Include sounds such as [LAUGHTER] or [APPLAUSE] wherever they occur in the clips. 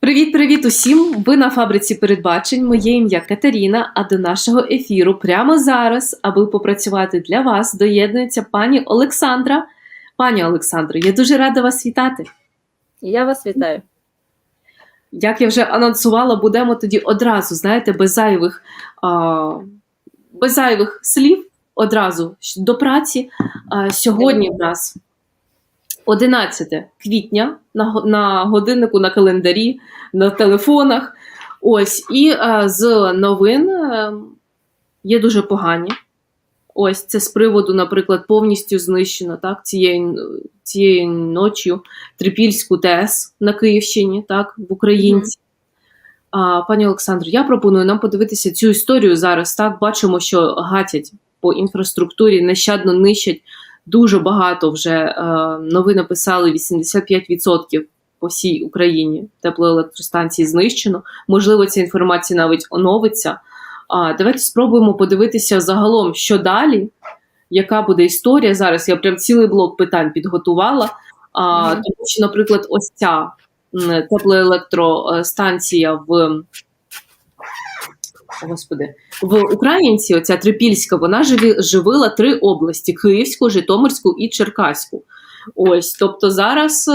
Привіт-привіт усім! Ви на фабриці передбачень. Моє ім'я Катерина. А до нашого ефіру прямо зараз, аби попрацювати для вас, доєднується пані Олександра. Пані Олександро, я дуже рада вас вітати. Я вас вітаю. Як я вже анонсувала, будемо тоді одразу, знаєте, без зайвих, а, без зайвих слів, одразу до праці. А, сьогодні в нас 11 квітня на, на годиннику, на календарі, на телефонах. Ось, і а, з новин е, є дуже погані. Ось це з приводу, наприклад, повністю знищено так, цієї, цієї ночі Трипільську ТЕС на Київщині, так, в Українці. А, пані Олександро, я пропоную нам подивитися цю історію зараз. Так, бачимо, що гатять по інфраструктурі, нещадно нищать дуже багато вже е, новини писали 85% по всій Україні теплоелектростанцій знищено. Можливо, ця інформація навіть оновиться. А, давайте спробуємо подивитися загалом, що далі, яка буде історія зараз. Я прям цілий блок питань підготувала. А, Тому що, наприклад, ось ця теплоелектростанція в. Господи, в Українці, оця Трипільська, вона живила три області: Київську, Житомирську і Черкаську. Ось, тобто зараз е,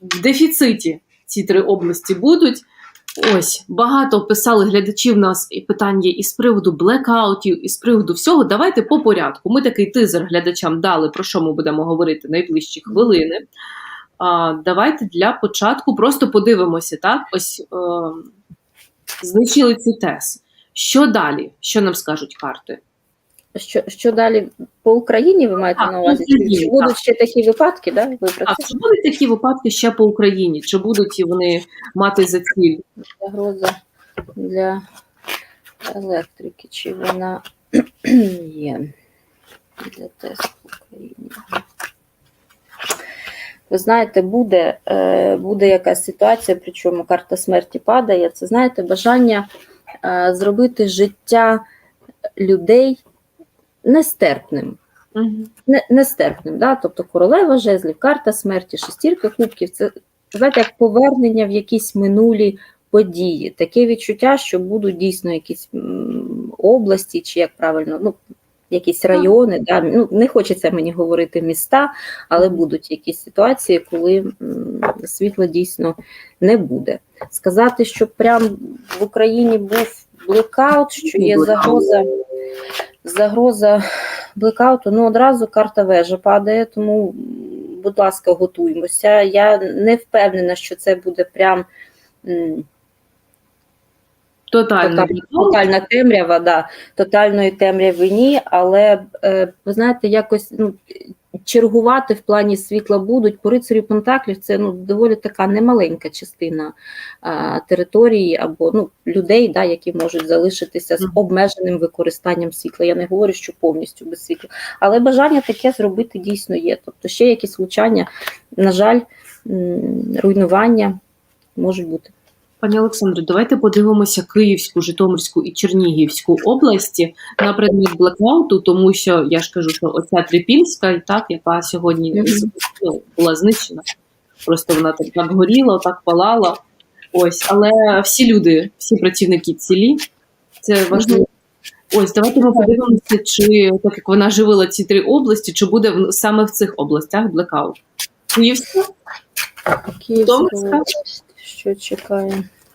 в дефіциті ці три області будуть. Ось багато писали глядачів нас і питань є і з приводу блекаутів, і з приводу всього. Давайте по порядку. Ми такий тизер глядачам дали, про що ми будемо говорити найближчі хвилини. А, давайте для початку просто подивимося, так? Ось е, знищили цю тез. Що далі? Що нам скажуть карти? Що, що далі по Україні ви маєте Так, на увазі? Україні, Чи, будуть так. ще такі випадки? Да? Ви Так, чи будуть такі випадки ще по Україні? Чи будуть вони мати за ціль? Загроза для електрики? Чи вона [CLEARS THROAT] є для тесту в Україні? Ви знаєте, буде, е, буде якась ситуація, причому карта смерті падає. Це знаєте, бажання е, зробити життя людей нестерпним. Угу. не- нестерпним. Да? Тобто королева жезлів, карта смерті, шестірка кубків це знаєте, як повернення в якісь минулі події. Таке відчуття, що будуть дійсно якісь області, чи як правильно, ну, якісь райони. Да? Ну, не хочеться мені говорити міста, але будуть якісь ситуації, коли світла дійсно не буде. Сказати, що прям в Україні був блекаут, що є загроза. Загроза блекауту, ну одразу карта вежа падає, тому, будь ласка, готуємося. Я не впевнена, що це буде прям. Тотальна, тотальна темрява, да, тотальної темряви ні, але е, ви знаєте, якось ну, чергувати в плані світла будуть. По рицарю Пентаклів це ну, доволі така немаленька частина а, території або ну, людей, да, які можуть залишитися з обмеженим використанням світла. Я не говорю, що повністю без світла, але бажання таке зробити дійсно є. Тобто ще якісь влучання, на жаль, руйнування можуть бути. Пані Олександро, давайте подивимося Київську, Житомирську і Чернігівську області на предмет блекауту, тому що я ж кажу, що оця Трипільська, так, яка сьогодні ну, була знищена. Просто вона так, так горіла, так палала. Ось, але всі люди, всі працівники цілі. Це важливо. Ось, давайте ми подивимося, чи так як вона живила ці три області, чи буде в- саме в цих областях блекаут. Київська? Київська Томська? що чекає?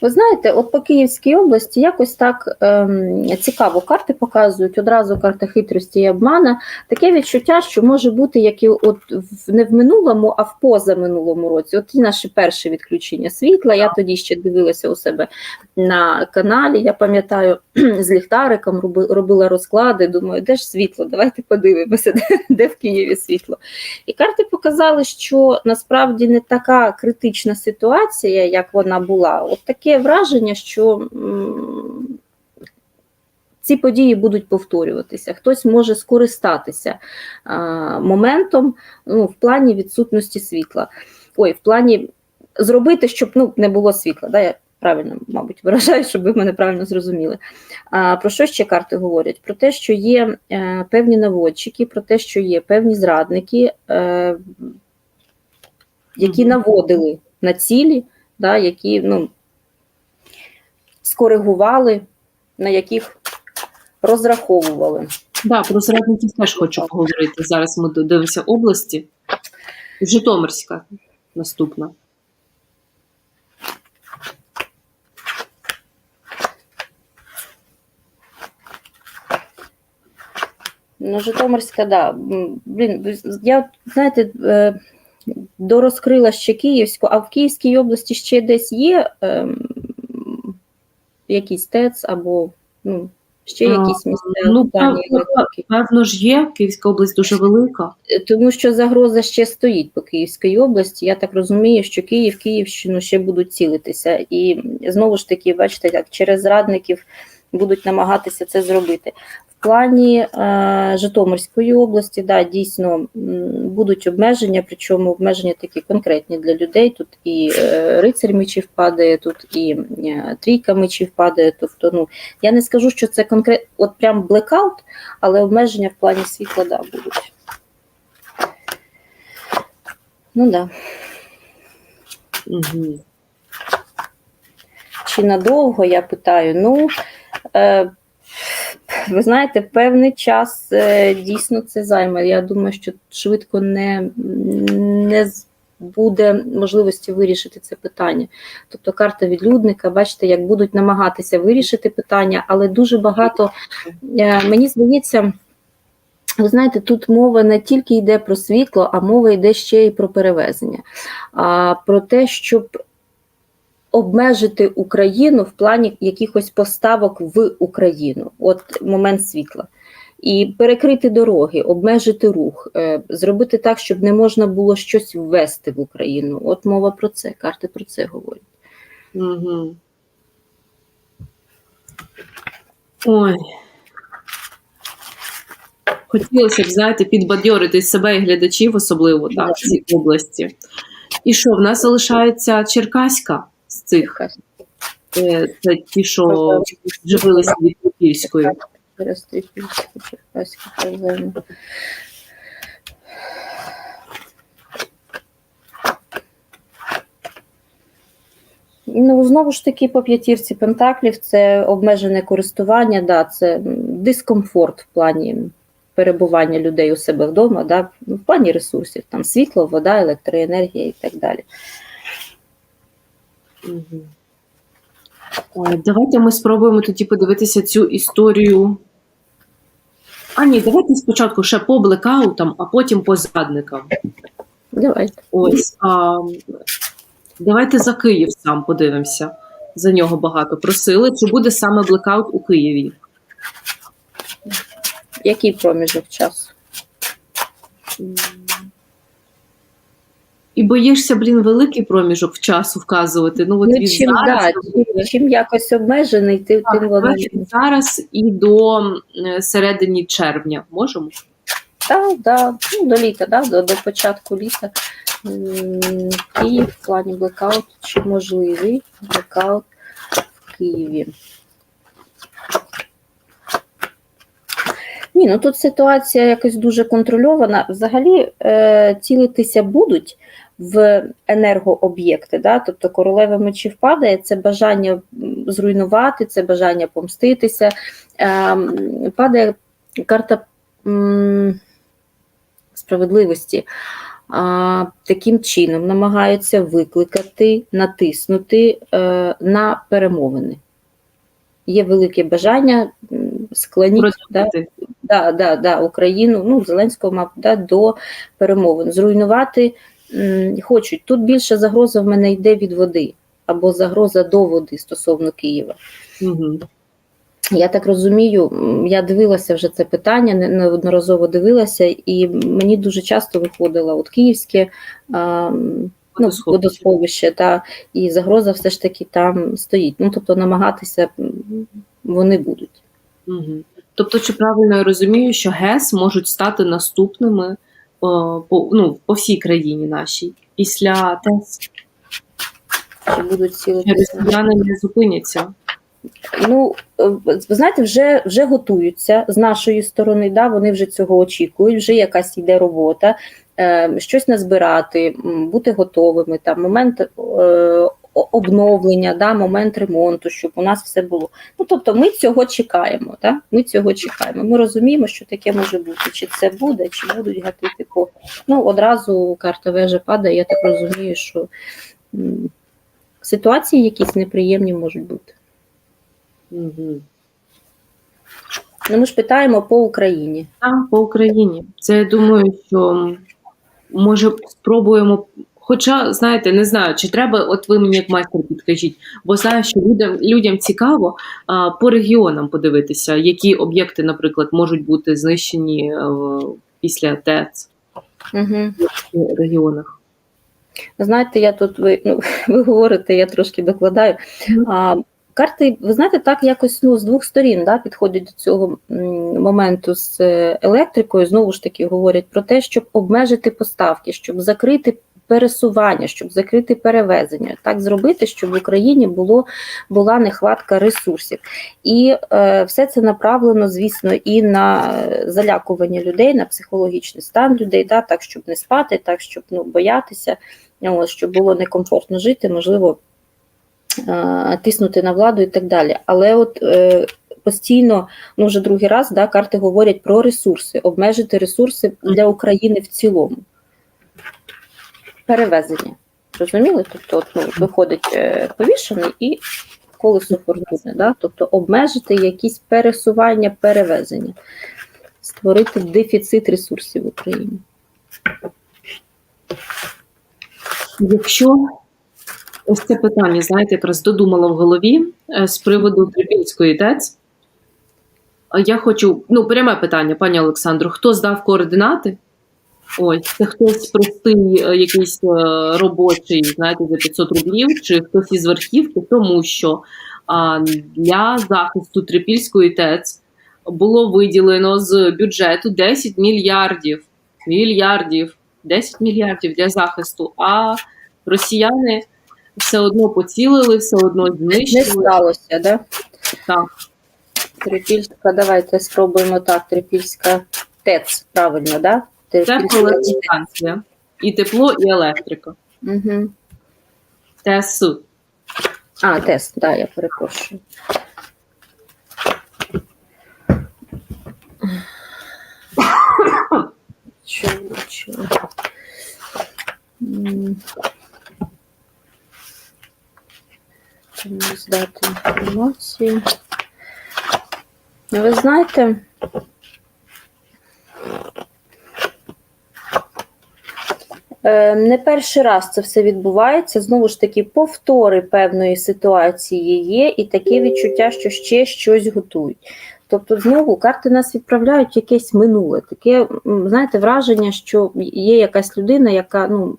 Ви знаєте, от по Київській області якось так ем, цікаво карти показують, одразу карта хитрості і обмана. Таке відчуття, що може бути як і от в, не в минулому, а в позаминулому році. От ті наші перші відключення світла. Я тоді ще дивилася у себе на каналі. Я пам'ятаю, [CLEARS THROAT] з ліхтариком роби- робила розклади. Думаю, де ж світло? Давайте подивимося, [LAUGHS] де, де в Києві світло. І карти показали, що насправді не така критична ситуація, як вона була. От таке враження, що ці події будуть повторюватися. Хтось може скористатися моментом ну, в плані відсутності світла. Ой, в плані зробити, щоб ну, не було світла. Да? Я правильно, мабуть, виражаю, щоб ви мене правильно зрозуміли. А, Про що ще карти говорять? Про те, що є е, певні наводчики, про те, що є певні зрадники. Е, які наводили на цілі, да, які ну, скоригували, на яких розраховували. Да, про зрадників теж хочу поговорити. Зараз ми дивимося області. Житомирська наступна. Ну, Житомирська, да. Блін, я, знаєте, е, дорозкрила ще Київську, а в Київській області ще десь є ем, якийсь ТЕЦ або ну, ще якісь місця ну, певно. Певно ж є, Київська область дуже велика. Е, Тому що загроза ще стоїть по Київській області. Я так розумію, що Київ, Київщину ще будуть цілитися. І знову ж таки, бачите, як через зрадників будуть намагатися це зробити. В плані е, Житомирської області, да, дійсно будуть обмеження, причому обмеження такі конкретні для людей. Тут і е, рицарь мечів падає, тут і е, трійка мечів падає. Тобто, ну я не скажу, що це конкретно, от прям блекаут, але обмеження в плані світла да, будуть. Ну да. Угу. Чи надовго я питаю? Ну, е, ви знаєте, певний час е, дійсно це займе. Я думаю, що швидко не, не буде можливості вирішити це питання. Тобто карта відлюдника, бачите, як будуть намагатися вирішити питання, але дуже багато, е, мені здається, ви знаєте, тут мова не тільки йде про світло, а мова йде ще й про перевезення. А, про те, щоб обмежити Україну в плані якихось поставок в Україну, от момент світла. І перекрити дороги, обмежити рух, е, зробити так, щоб не можна було щось ввести в Україну. От мова про це, карти про це говорять. Угу. Ой. Хотілося б, знаєте, підбадьорити себе і глядачів, особливо так, в цій області. І що, в нас залишається Черкаська з цих, е, це ті, що живилися від проблема. Ну, знову ж таки, по п'ятірці пентаклів це обмежене користування, да, це дискомфорт в плані перебування людей у себе вдома, да, в плані ресурсів, там світло, вода, електроенергія і так далі. Ой, Давайте ми спробуємо тоді подивитися цю історію. А ні, давайте спочатку ще по блекаутам, а потім по зрадникам. Давайте. Ось. А, давайте за Київ сам подивимося. За нього багато просили. Чи буде саме блекаут у Києві? Який проміжок часу? І боїшся, блін, великий проміжок в часу вказувати. Ну, от Ну, від чим, зараз, да, чим, чим якось обмежений, тим, Так, тим воно. зараз і до е, середини червня можемо? Так, да, ну, до літа, да, до, до початку літа. Київ в плані блекаут, чи можливий блекаут в Києві. Ні, ну тут ситуація якось дуже контрольована. Взагалі е, цілитися будуть в енергооб'єкти. Да? Тобто королева мечів падає, це бажання зруйнувати, це бажання помститися. Е, падає карта справедливості. А, таким чином намагаються викликати, натиснути е, на перемовини. Є велике бажання м, склонити да, да, да, да, Україну, ну, Зеленського, мабуть, да, до перемовин. Зруйнувати хочуть. Тут більше загроза в мене йде від води, або загроза до води стосовно Києва. Мгм. Я так розумію, я дивилася вже це питання, неодноразово дивилася, і мені дуже часто виходило от київське а, ну, Водосховище. та, і загроза все ж таки там стоїть. Ну, тобто намагатися вони будуть. Мгм. Тобто, чи правильно я розумію, що ГЕС можуть стати наступними по, ну, по всій країні нашій після ТЕС? Будуть цілитися? росіяни не зупиняться? Ну, е, ви знаєте, вже, вже готуються з нашої сторони, да, вони вже цього очікують, вже якась йде робота. е, щось назбирати, бути готовими, там момент е, обновлення, да, момент ремонту, щоб у нас все було. Ну тобто, ми цього чекаємо. Да? Ми цього чекаємо. Ми розуміємо, що таке може бути. Чи це буде, чи будуть гатити по ну одразу карта вежа падає. Я так розумію, що м, ситуації якісь неприємні можуть бути. Угу. Ну, ми ж питаємо по Україні. Там по Україні. Це я думаю, що може спробуємо. Хоча, знаєте, не знаю, чи треба, от ви мені як майстер підкажіть, бо знаю, що людям, людям цікаво а, по регіонам подивитися, які об'єкти, наприклад, можуть бути знищені е, після ТЕЦ Угу. в регіонах. Знаєте, я тут ви, ну, [LAUGHS] ви говорите, я трошки докладаю. А, карти, ви знаєте, так якось ну, з двох сторін да, підходять до цього моменту з е, електрикою. Знову ж таки говорять про те, щоб обмежити поставки, щоб закрити пересування, щоб закрити перевезення, так зробити, щоб в Україні було була нехватка ресурсів. І е, все це направлено, звісно, і на е, залякування людей, на психологічний стан людей, да, так щоб не спати, так щоб ну, боятися, щоб було некомфортно жити, можливо, е, тиснути на владу і так далі. Але от е, постійно, ну вже другий раз, да, карти говорять про ресурси, обмежити ресурси для України в цілому. Перевезення. Розуміли? Тобто, от, ну, виходить е, повішений і колесо фортуни, да? тобто обмежити якісь пересування, перевезення, створити дефіцит ресурсів в Україні. Якщо ось це питання, знаєте, якраз додумала в голові е, з приводу Трипільської ТЕЦ, я хочу, ну, пряме питання, пані Олександру, хто здав координати? Ось, це хтось простий, е, якийсь е, робочий, знаєте, за 500 рублів, чи хтось із верхівки, тому що а, для захисту Трипільської ТЕЦ було виділено з бюджету 10 мільярдів. Мільярдів, 10 мільярдів для захисту. А росіяни все одно поцілили, все одно Не сталося, да? Так. Трипільська, давайте спробуємо так. Трипільська ТЕЦ, правильно, да? Це Трипільська електростанція. І тепло, і електрика. Угу. ТЕС. А, ТЕС, да, я перепрошую. Чого, чого? Здати інформацію. Ви знаєте, Не перший раз це все відбувається. Знову ж таки, повтори певної ситуації є, і таке відчуття, що ще щось готують. Тобто, знову карти нас відправляють в якесь минуле. Таке, знаєте, враження, що є якась людина, яка ну,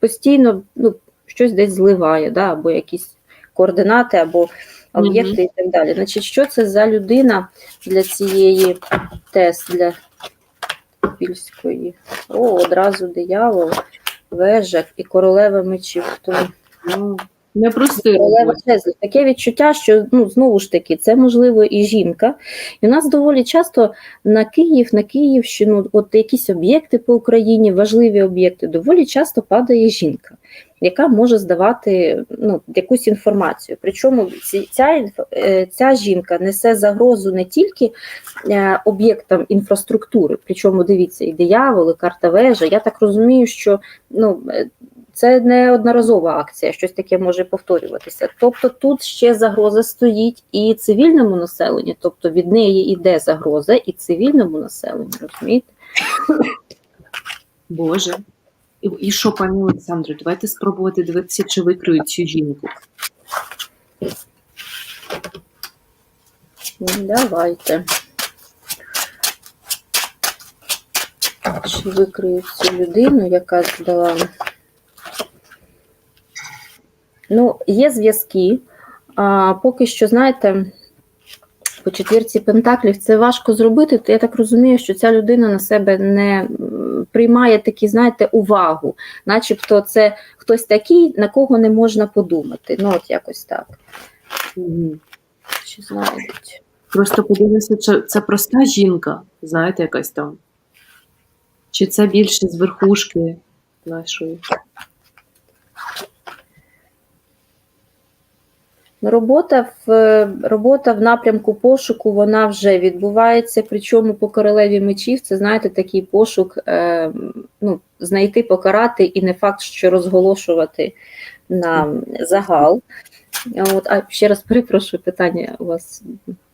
постійно ну, щось десь зливає, да, або якісь координати, або об'єкти і так далі. Значить, що це за людина для цієї ТЕС, для Пільської? О, одразу диявол, вежак і королева мечів. То, Ну, непростий Королева Таке відчуття, що ну знову ж таки, це можливо і жінка. І у нас доволі часто на Київ, на Київщину, от якісь об'єкти по Україні, важливі об'єкти, доволі часто падає жінка, яка може здавати ну, якусь інформацію. Причому ця, е, ця жінка несе загрозу не тільки е, об'єктам інфраструктури, причому дивіться, і диявол, і карта вежа. Я так розумію, що ну. е, це не одноразова акція, щось таке може повторюватися. Тобто тут ще загроза стоїть і цивільному населенню, тобто від неї йде загроза і цивільному населенню, розумієте? Боже. І, і що, пані Олександро, давайте спробувати дивитися, чи викриють цю жінку. Давайте. Чи викриють цю людину, яка здала. Ну, є зв'язки. А, поки що, знаєте, по четвірці пентаклів це важко зробити, то я так розумію, що ця людина на себе не приймає такі, знаєте, увагу, начебто це хтось такий, на кого не можна подумати. Ну, от якось так. Чи знайдуть? Просто подивися, чи це проста жінка, знаєте, якась там. Чи це більше з верхушки нашої? Робота в робота в напрямку пошуку вона вже відбувається. Причому по королеві мечів це знаєте такий пошук, е, ну, знайти, покарати, і не факт, що розголошувати на загал. От, а ще раз перепрошую питання у вас.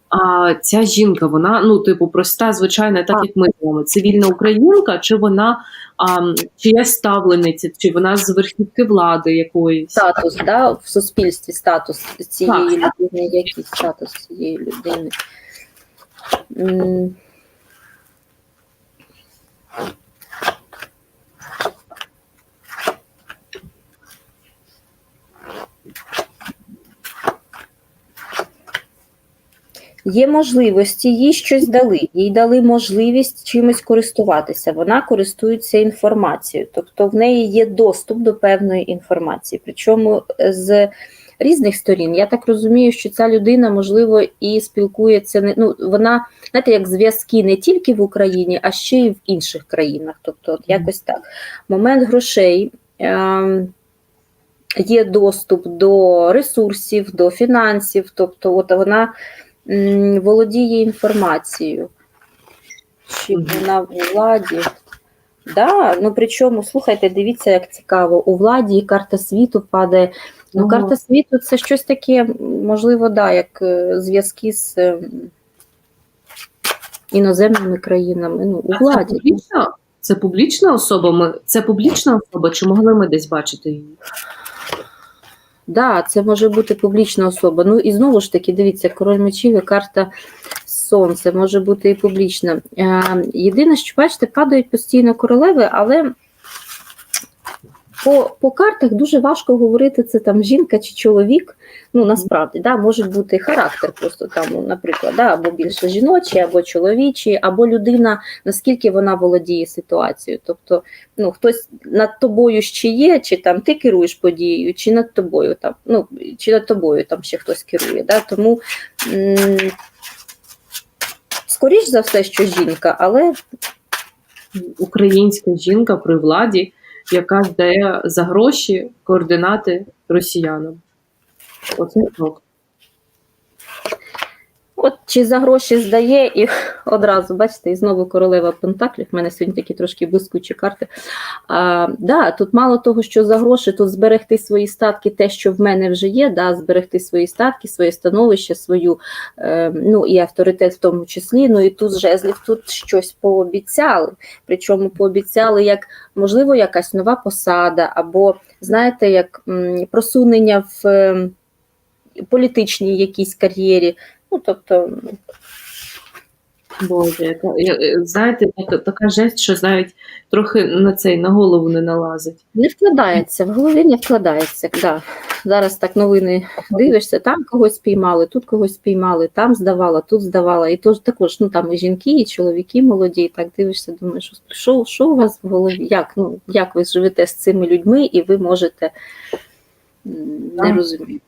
А ця жінка, вона ну, типу, проста, звичайна, так як ми знаємо, цивільна українка, чи вона а, чиясь ставлениця, чи вона з верхівки влади якоїсь? Статус да, в суспільстві, статус цієї Так. людини, який статус цієї людини. М, Є можливості, їй щось дали, їй дали можливість чимось користуватися. Вона користується інформацією, тобто в неї є доступ до певної інформації. Причому з різних сторін. Я так розумію, що ця людина, можливо, і спілкується ну, вона, знаєте, як зв'язки не тільки в Україні, а ще й в інших країнах. Тобто, от якось так. Момент грошей. Ем, Є доступ до ресурсів, до фінансів, тобто от вона володіє інформацією. Чи вона в владі? Да, ну причому, слухайте, дивіться, як цікаво. У владі і карта світу падає. Ну, Ого. карта світу це щось таке, можливо, да, як е, зв'язки з ем, іноземними країнами. Ну, у А Це публічна, це публічна особа? Ми, це публічна особа, чи могли ми десь бачити її? Да, це може бути публічна особа. Ну і знову ж таки, дивіться, король мечів і карта сонце може бути і публічна. Е, єдине, що бачите, падають постійно королеви, але по, по картах дуже важко говорити, це там жінка чи чоловік. Ну насправді да, може бути характер, просто там, наприклад, да, або більше жіночий, або чоловічий, або людина, наскільки вона володіє ситуацією. Тобто, ну хтось над тобою ще є, чи там ти керуєш подією, чи над тобою там, ну чи над тобою там ще хтось керує. Да? Тому скоріш за все, що жінка, але Українська жінка при владі, яка здає за гроші координати росіянам. Оце так. От чи за гроші здає і [LAUGHS] одразу, бачите, і знову королева Пентаклів. В мене сьогодні такі трошки блискучі карти. А, да, тут мало того, що за гроші, тут зберегти свої статки, те, що в мене вже є, да, зберегти свої статки, своє становище, свою е, ну і авторитет в тому числі. Ну і тут жезлів тут щось пообіцяли. Причому пообіцяли як можливо якась нова посада, або знаєте, як м, просунення в. е, Політичній якійсь кар'єрі, Ну, тобто, Боже, яка, я- знаєте, така, така жесть, що навіть трохи на цей на голову не налазить. не вкладається, в голові не вкладається. Да. Зараз так новини дивишся, там когось спіймали, тут когось спіймали, там здавала, тут здавала. І тож також ну, там і жінки, і чоловіки молоді, і так дивишся, думаєш, що, що у вас в голові? Як, ну, як ви живете з цими людьми, і ви можете не розуміти.